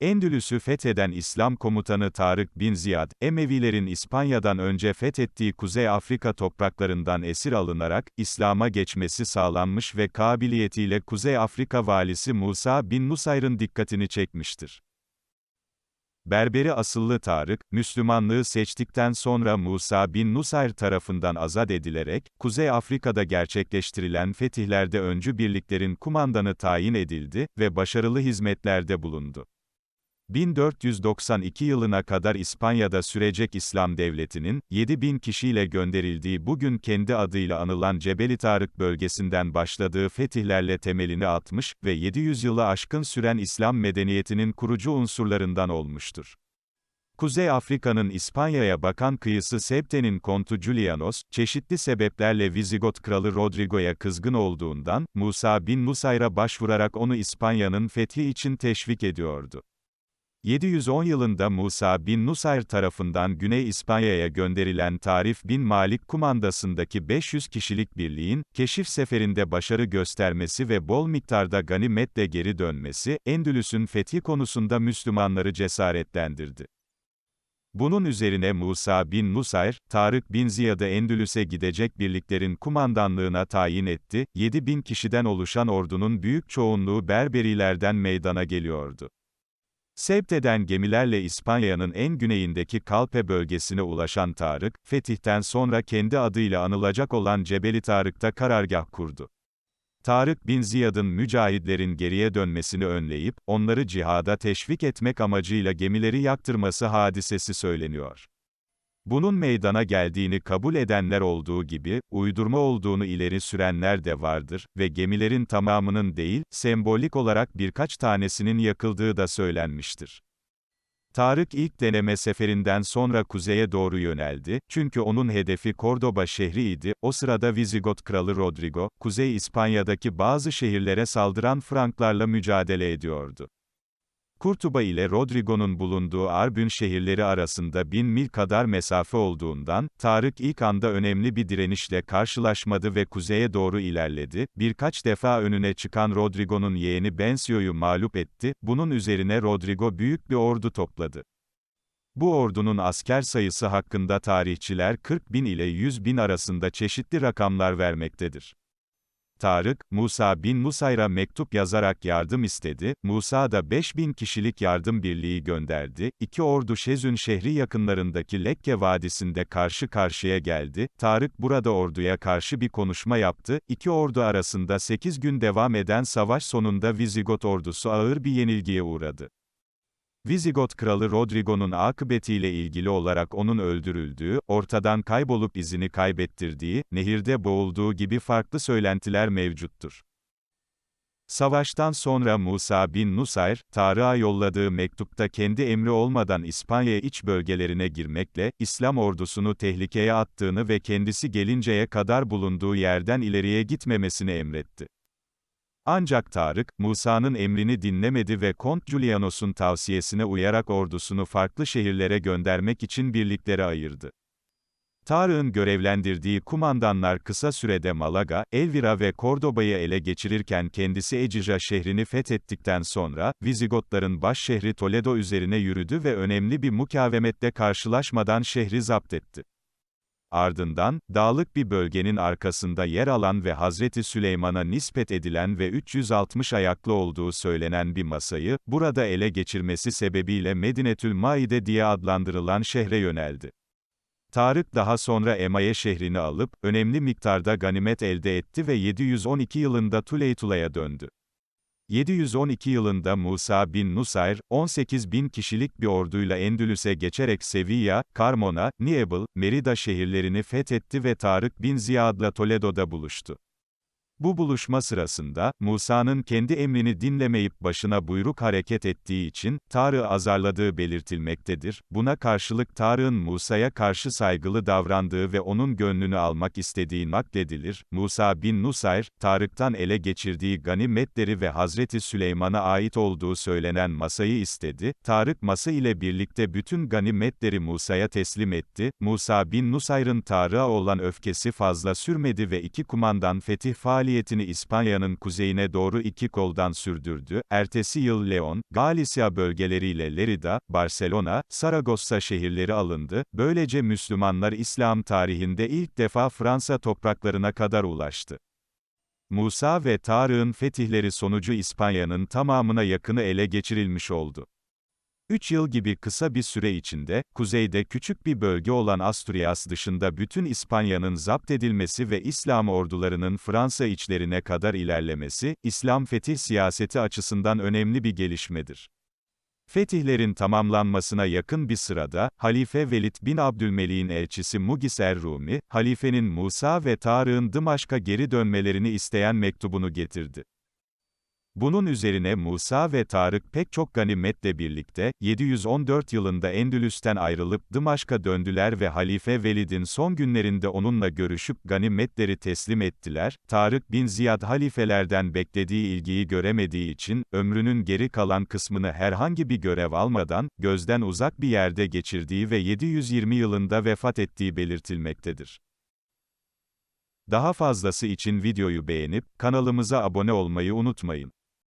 Endülüs'ü fetheden İslam komutanı Tarık bin Ziyad, Emevilerin İspanya'dan önce fethettiği Kuzey Afrika topraklarından esir alınarak, İslam'a geçmesi sağlanmış ve kabiliyetiyle Kuzey Afrika valisi Musa bin Nusayr'ın dikkatini çekmiştir. Berberi asıllı Tarık, Müslümanlığı seçtikten sonra Musa bin Nusayr tarafından azat edilerek, Kuzey Afrika'da gerçekleştirilen fetihlerde öncü birliklerin kumandanı tayin edildi ve başarılı hizmetlerde bulundu. 1492 yılına kadar İspanya'da sürecek İslam devletinin, 7000 kişiyle gönderildiği bugün kendi adıyla anılan Cebeli Tarık bölgesinden başladığı fetihlerle temelini atmış ve 700 yılı aşkın süren İslam medeniyetinin kurucu unsurlarından olmuştur. Kuzey Afrika'nın İspanya'ya bakan kıyısı Sebte'nin kontu Julianos, çeşitli sebeplerle Vizigot kralı Rodrigo'ya kızgın olduğundan, Musa bin Nusayr'a başvurarak onu İspanya'nın fethi için teşvik ediyordu. 710 yılında Musa bin Nusayr tarafından Güney İspanya'ya gönderilen Tarif bin Malik kumandasındaki 500 kişilik birliğin, keşif seferinde başarı göstermesi ve bol miktarda ganimetle geri dönmesi, Endülüs'ün fethi konusunda Müslümanları cesaretlendirdi. Bunun üzerine Musa bin Nusayr, Tarık bin Ziyad'ı Endülüs'e gidecek birliklerin kumandanlığına tayin etti, 7 bin kişiden oluşan ordunun büyük çoğunluğu Berberilerden meydana geliyordu. Sevk eden gemilerle İspanya'nın en güneyindeki Kalpe bölgesine ulaşan Tarık, fetihten sonra kendi adıyla anılacak olan Cebeli Tarık'ta karargah kurdu. Tarık bin Ziyad'ın mücahidlerin geriye dönmesini önleyip, onları cihada teşvik etmek amacıyla gemileri yaktırması hadisesi söyleniyor. Bunun meydana geldiğini kabul edenler olduğu gibi, uydurma olduğunu ileri sürenler de vardır ve gemilerin tamamının değil, sembolik olarak birkaç tanesinin yakıldığı da söylenmiştir. Tarık ilk deneme seferinden sonra kuzeye doğru yöneldi, çünkü onun hedefi Cordoba şehriydi, o sırada Vizigot kralı Rodrigo, Kuzey İspanya'daki bazı şehirlere saldıran Franklarla mücadele ediyordu. Kurtuba ile Rodrigo'nun bulunduğu Arbün şehirleri arasında bin mil kadar mesafe olduğundan, Tarık ilk anda önemli bir direnişle karşılaşmadı ve kuzeye doğru ilerledi, birkaç defa önüne çıkan Rodrigo'nun yeğeni Bensio'yu mağlup etti, bunun üzerine Rodrigo büyük bir ordu topladı. Bu ordunun asker sayısı hakkında tarihçiler 40 bin ile 100 bin arasında çeşitli rakamlar vermektedir. Tarık, Musa bin Nusayr'a mektup yazarak yardım istedi, Musa da 5000 kişilik yardım birliği gönderdi, İki ordu Şezün şehri yakınlarındaki Lekke Vadisi'nde karşı karşıya geldi, Tarık burada orduya karşı bir konuşma yaptı, İki ordu arasında 8 gün devam eden savaş sonunda Vizigot ordusu ağır bir yenilgiye uğradı. Vizigot kralı Rodrigo'nun akıbetiyle ilgili olarak onun öldürüldüğü, ortadan kaybolup izini kaybettirdiği, nehirde boğulduğu gibi farklı söylentiler mevcuttur. Savaştan sonra Musa bin Nusayr, Tarık'a yolladığı mektupta kendi emri olmadan İspanya iç bölgelerine girmekle, İslam ordusunu tehlikeye attığını ve kendisi gelinceye kadar bulunduğu yerden ileriye gitmemesini emretti. Ancak Tarık, Musa'nın emrini dinlemedi ve Kont Julianos'un tavsiyesine uyarak ordusunu farklı şehirlere göndermek için birliklere ayırdı. Tarık'ın görevlendirdiği kumandanlar kısa sürede Malaga, Elvira ve Cordoba'yı ele geçirirken kendisi Ecija şehrini fethettikten sonra, Vizigotların baş şehri Toledo üzerine yürüdü ve önemli bir mukavemetle karşılaşmadan şehri zapt etti. Ardından, dağlık bir bölgenin arkasında yer alan ve Hazreti Süleyman'a nispet edilen ve 360 ayaklı olduğu söylenen bir masayı, burada ele geçirmesi sebebiyle Medinetül Maide diye adlandırılan şehre yöneldi. Tarık daha sonra Emaye şehrini alıp, önemli miktarda ganimet elde etti ve 712 yılında Tuleytula'ya döndü. 712 yılında Musa bin Nusayr, 18 bin kişilik bir orduyla Endülüs'e geçerek Sevilla, Carmona, Niebel, Merida şehirlerini fethetti ve Tarık bin Ziyad'la Toledo'da buluştu. Bu buluşma sırasında, Musa'nın kendi emrini dinlemeyip başına buyruk hareket ettiği için, Tarık'ı azarladığı belirtilmektedir. Buna karşılık Tarık'ın Musa'ya karşı saygılı davrandığı ve onun gönlünü almak istediği nakledilir. Musa bin Nusayr, Tarık'tan ele geçirdiği ganimetleri ve Hazreti Süleyman'a ait olduğu söylenen masayı istedi. Tarık masa ile birlikte bütün ganimetleri Musa'ya teslim etti. Musa bin Nusayr'ın Tarık'a olan öfkesi fazla sürmedi ve iki kumandan fetih faaliyeti faaliyetini İspanya'nın kuzeyine doğru iki koldan sürdürdü. Ertesi yıl Leon, Galicia bölgeleriyle Lerida, Barcelona, Saragossa şehirleri alındı. Böylece Müslümanlar İslam tarihinde ilk defa Fransa topraklarına kadar ulaştı. Musa ve Tarık'ın fetihleri sonucu İspanya'nın tamamına yakını ele geçirilmiş oldu. 3 yıl gibi kısa bir süre içinde, kuzeyde küçük bir bölge olan Asturias dışında bütün İspanya'nın zapt edilmesi ve İslam ordularının Fransa içlerine kadar ilerlemesi, İslam fetih siyaseti açısından önemli bir gelişmedir. Fetihlerin tamamlanmasına yakın bir sırada, Halife Velid bin Abdülmelik'in elçisi Mugis er-Rumi, halifenin Musa ve Tarık'ın Dımaşk'a geri dönmelerini isteyen mektubunu getirdi. Bunun üzerine Musa ve Tarık pek çok ganimetle birlikte, 714 yılında Endülüs'ten ayrılıp Dımaşk'a döndüler ve Halife Velid'in son günlerinde onunla görüşüp ganimetleri teslim ettiler. Tarık bin Ziyad halifelerden beklediği ilgiyi göremediği için, ömrünün geri kalan kısmını herhangi bir görev almadan, gözden uzak bir yerde geçirdiği ve 720 yılında vefat ettiği belirtilmektedir. Daha fazlası için videoyu beğenip, kanalımıza abone olmayı unutmayın.